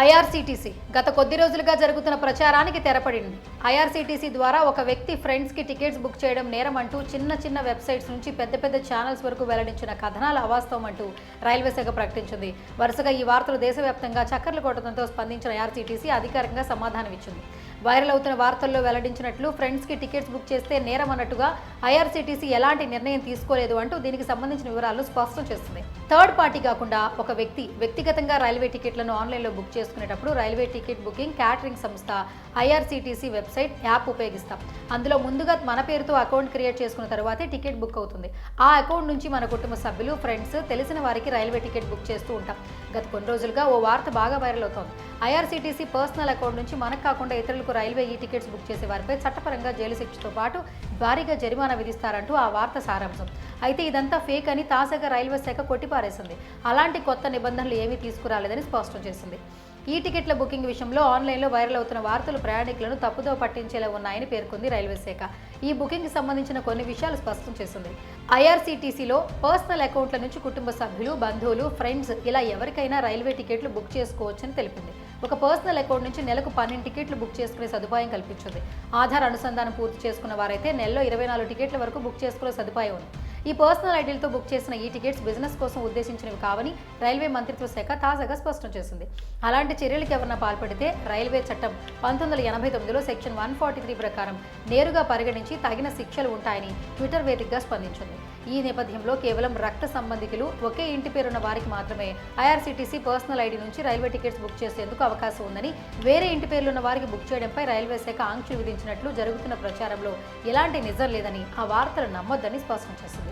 IRCTC గత కొద్ది రోజులుగా జరుగుతున్న ప్రచారానికి తెరపడింది. ఐఆర్సీటీసీ ద్వారా ఒక వ్యక్తి ఫ్రెండ్స్కి టికెట్స్ బుక్ చేయడం నేరం అంటూ చిన్న చిన్న వెబ్సైట్స్ నుంచి పెద్ద పెద్ద ఛానల్స్ వరకు వెల్లడించిన కథనాల అవాస్తవం అంటూ రైల్వే శాఖ ప్రకటించింది. వరుసగా ఈ వార్తలు దేశవ్యాప్తంగా చక్కర్లు కొట్టడంతో స్పందించిన ఐఆర్సీటీసీ అధికారికంగా సమాధానం ఇచ్చింది. వైరల్ అవుతున్న వార్తల్లో వెల్లడించినట్లు ఫ్రెండ్స్కి టికెట్స్ బుక్ చేస్తే నేరం అన్నట్టుగా ఐఆర్సీటీసీ ఎలాంటి నిర్ణయం తీసుకోలేదు అంటూ దీనికి సంబంధించిన వివరాలు స్పష్టం చేస్తుంది థర్డ్ పార్టీ కాకుండా ఒక వ్యక్తి వ్యక్తిగతంగా రైల్వే టికెట్లను ఆన్లైన్లో బుక్ చేసుకునేటప్పుడు రైల్వే టికెట్ బుకింగ్ క్యాటరింగ్ సంస్థ ఐఆర్సీటీసీ వెబ్సైట్ యాప్ ఉపయోగిస్తాం. అందులో ముందుగా మన పేరుతో అకౌంట్ క్రియేట్ చేసుకున్న తర్వాతే టికెట్ బుక్ అవుతుంది. ఆ అకౌంట్ నుంచి మన కుటుంబ సభ్యులు ఫ్రెండ్స్ తెలిసిన వారికి రైల్వే టికెట్ బుక్ చేస్తూ ఉంటాం. గత కొన్ని రోజులుగా ఓ వార్త బాగా వైరల్ అవుతోంది. ఐఆర్సీటీసీ పర్సనల్ అకౌంట్ నుంచి మనకు కాకుండా ఇతరులకు రైల్వే ఈ టికెట్స్ బుక్ చేసే వారిపై చట్టపరంగా జైలు శిక్షతో పాటు భారీగా జరిమానా విధిస్తారంటూ ఆ వార్త సారాంశం. అయితే ఇదంతా ఫేక్ అని తాజాగా రైల్వే శాఖ కొట్టిపారేసింది. అలాంటి కొత్త నిబంధనలు ఏమీ తీసుకురాలేదని స్పష్టం చేసింది. ఈ టికెట్ల బుకింగ్ విషయంలో ఆన్లైన్లో వైరల్ అవుతున్న వార్తలు ప్రయాణికులను తప్పుదో పట్టించేలా ఉన్నాయని పేర్కొంది రైల్వే శాఖ. ఈ బుకింగ్కి సంబంధించిన కొన్ని విషయాలు స్పష్టం చేసింది. ఐఆర్సీటీసీలో పర్సనల్ అకౌంట్ల నుంచి కుటుంబ సభ్యులు బంధువులు ఫ్రెండ్స్ ఇలా ఎవరికైనా రైల్వే టికెట్లు బుక్ చేసుకోవచ్చని తెలిపింది. ఒక పర్సనల్ అకౌంట్ నుంచి నెలకు పన్నెండు టికెట్లు బుక్ చేసుకునే సదుపాయం కల్పించింది. ఆధార్ అనుసంధానం పూర్తి చేసుకున్న వారైతే నెలలో ఇరవై నాలుగు టికెట్ల వరకు బుక్ చేసుకునే సదుపాయం ఉంది. ఈ పర్సనల్ ఐడీలతో బుక్ చేసిన ఈ టికెట్స్ బిజినెస్ కోసం ఉద్దేశించినవి కావని రైల్వే మంత్రిత్వ శాఖ తాజాగా స్పష్టం చేసింది. అలాంటి చర్యలకు ఎవరన్నా పాల్పడితే రైల్వే చట్టం పంతొమ్మిది వందల ఎనభై తొమ్మిదిలో సెక్షన్ వన్ ఫార్టీ త్రీ ప్రకారం నేరుగా పరిగణించి తగిన శిక్షలు ఉంటాయని ట్విట్టర్ వేదికగా స్పందించింది. ఈ నేపథ్యంలో కేవలం రక్త సంబంధికులు ఒకే ఇంటి పేరున్న వారికి మాత్రమే ఐఆర్సీటీసీ పర్సనల్ ఐడి నుంచి రైల్వే టికెట్స్ బుక్ చేసేందుకు అవకాశం ఉందని వేరే ఇంటి పేర్లున్న వారికి బుక్ చేయడంపై రైల్వే శాఖ ఆంక్షలు విధించినట్లు జరుగుతున్న ప్రచారంలో ఎలాంటి నిజం లేదని ఆ వార్తలు నమ్మొద్దని స్పష్టం చేసింది.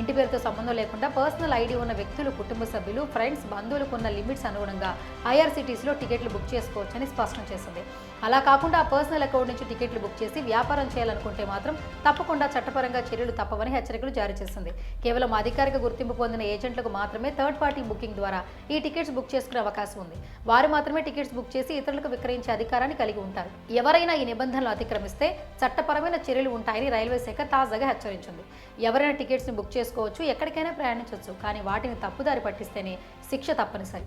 ఇంటి పేరుతో సంబంధం లేకుండా పర్సనల్ ఐడి ఉన్న వ్యక్తులు కుటుంబ సభ్యులు ఫ్రెండ్స్ బంధువులకు ఉన్న లిమిట్స్ అనుగుణంగా ఐఆర్సీటీసీలో టికెట్లు బుక్ చేసుకోవచ్చని స్పష్టం చేసింది. అలా కాకుండా ఆ పర్సనల్ అకౌంట్ నుంచి టికెట్లు బుక్ చేసి వ్యాపారం చేయాలనుకుంటే మాత్రం తప్పకుండా చట్టపరంగా చర్యలు తప్పవని హెచ్చరికలు జారీ చేసింది. కేవలం అధికారిక గుర్తింపు పొందిన ఏజెంట్లకు మాత్రమే థర్డ్ పార్టీ బుకింగ్ ద్వారా ఈ టికెట్స్ బుక్ చేసుకునే అవకాశం ఉంది. వారు మాత్రమే టికెట్స్ బుక్ చేసి ఇతరులకు విక్రయించే అధికారాన్ని కలిగి ఉంటారు. ఎవరైనా ఈ నిబంధనలు అతిక్రమిస్తే చట్టపరమైన చర్యలు ఉంటాయని రైల్వే శాఖ తాజాగా హెచ్చరించింది. ఎవరైనా టికెట్స్ని బుక్ చేసుకోవచ్చు ఎక్కడికైనా ప్రయాణించవచ్చు కానీ వాటిని తప్పుదారి పట్టిస్తేనే శిక్ష తప్పనిసరి.